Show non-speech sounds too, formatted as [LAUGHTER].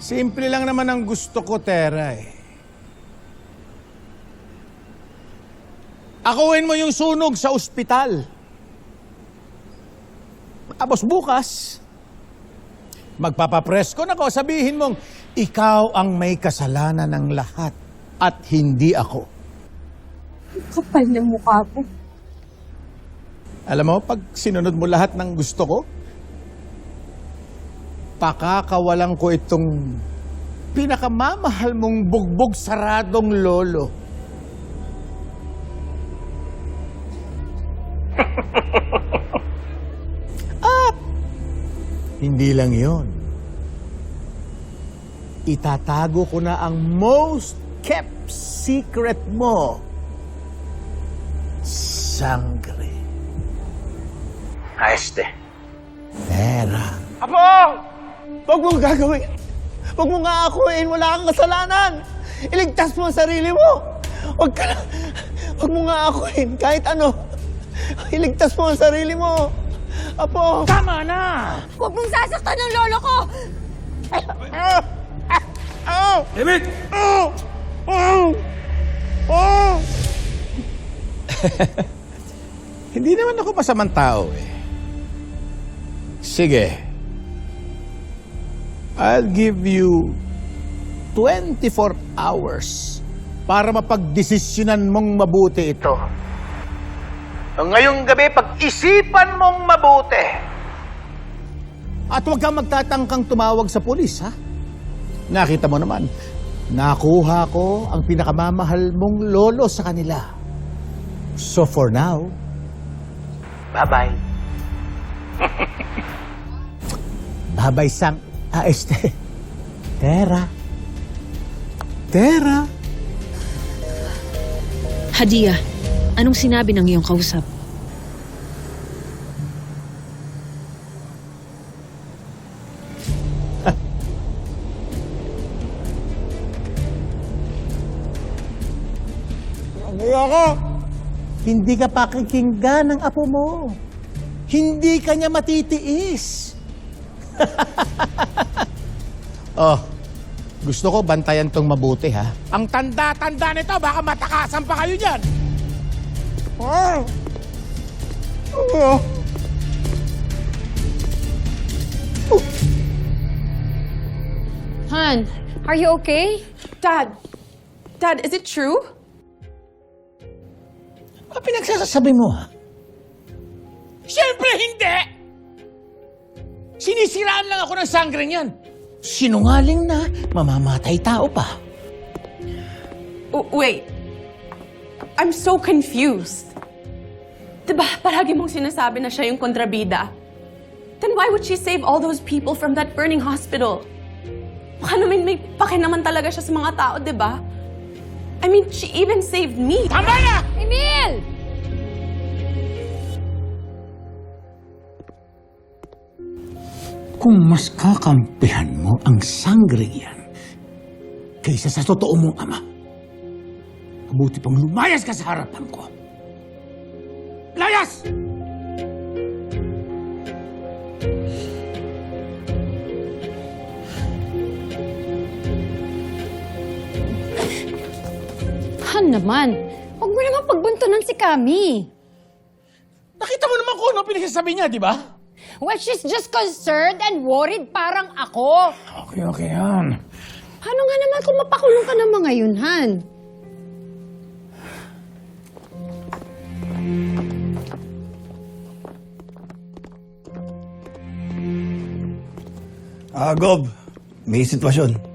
Simple lang naman ang gusto ko, Tera eh. Akuin mo yung sunog sa ospital. Tapos bukas, magpapapresko na ko, sabihin mong, ikaw ang may kasalanan ng lahat at hindi ako. Kapal ng mukha mo. Alam mo, pag sinunod mo lahat ng gusto ko, pakakawalan ko itong pinakamamahal mong bugbog saradong lolo. [LAUGHS] At hindi lang yon. Itatago ko na ang most kept secret mo. Sangre. Este. Pera. Apo! Huwag mong gagawin. Huwag mong aakuin. Wala kang kasalanan. Iligtas mo ang sarili mo. Huwag ka na. Huwag mong aakuin. Kahit ano. Iligtas mo ang sarili mo. Apo! Tama na! Huwag mong sasaktan ng lolo ko! Emmett! Oh! Oh! Oh! Hindi naman ako masamang tao eh. Sige. I'll give you 24 hours para mapagdesisyonan mong mabuti ito. Ngayong gabi, pag-isipan mong mabuti. At huwag kang magtatangkang tumawag sa pulis, ha? Nakita mo naman, nakuha ko ang pinakamamahal mong lolo sa kanila. So for now, bye-bye. bye-bye sang... Ah, este... Tera. Tera. Hadia, anong sinabi ng iyong kausap? Ano ako? Hindi ka pakikinggan ng apo mo. Hindi ka niya matitiis. [LAUGHS] oh, gusto ko bantayan tong mabuti ha. Ang tanda-tanda nito, baka matakasan pa kayo dyan. Ah! Oh! Han, are you okay? Dad, Dad, is it true? Ano pinagsasasabi mo ha? Siyempre hindi! Sinisiraan lang ako ng sanggring yan. Sinungaling na, mamamatay tao pa. Wait. I'm so confused. Diba, palagi mong sinasabi na siya yung kontrabida? Then why would she save all those people from that burning hospital? Baka naman may pake naman talaga siya sa mga tao, diba? I mean, she even saved me. Tama na! Emil! Kung mas kakampihan mo ang sanggring yan kaysa sa totoo mong ama, mabuti pang lumayas ka sa harapan ko. Layas! Han naman, huwag mo naman pagbuntunan si Kami. Nakita mo naman kung ano pinagsasabi niya, di ba? Well, she's just concerned and worried parang ako. Okay, okay yan. Paano nga naman kung mapakulong ka ng mga yun, Han? Ah, Gob. May sitwasyon.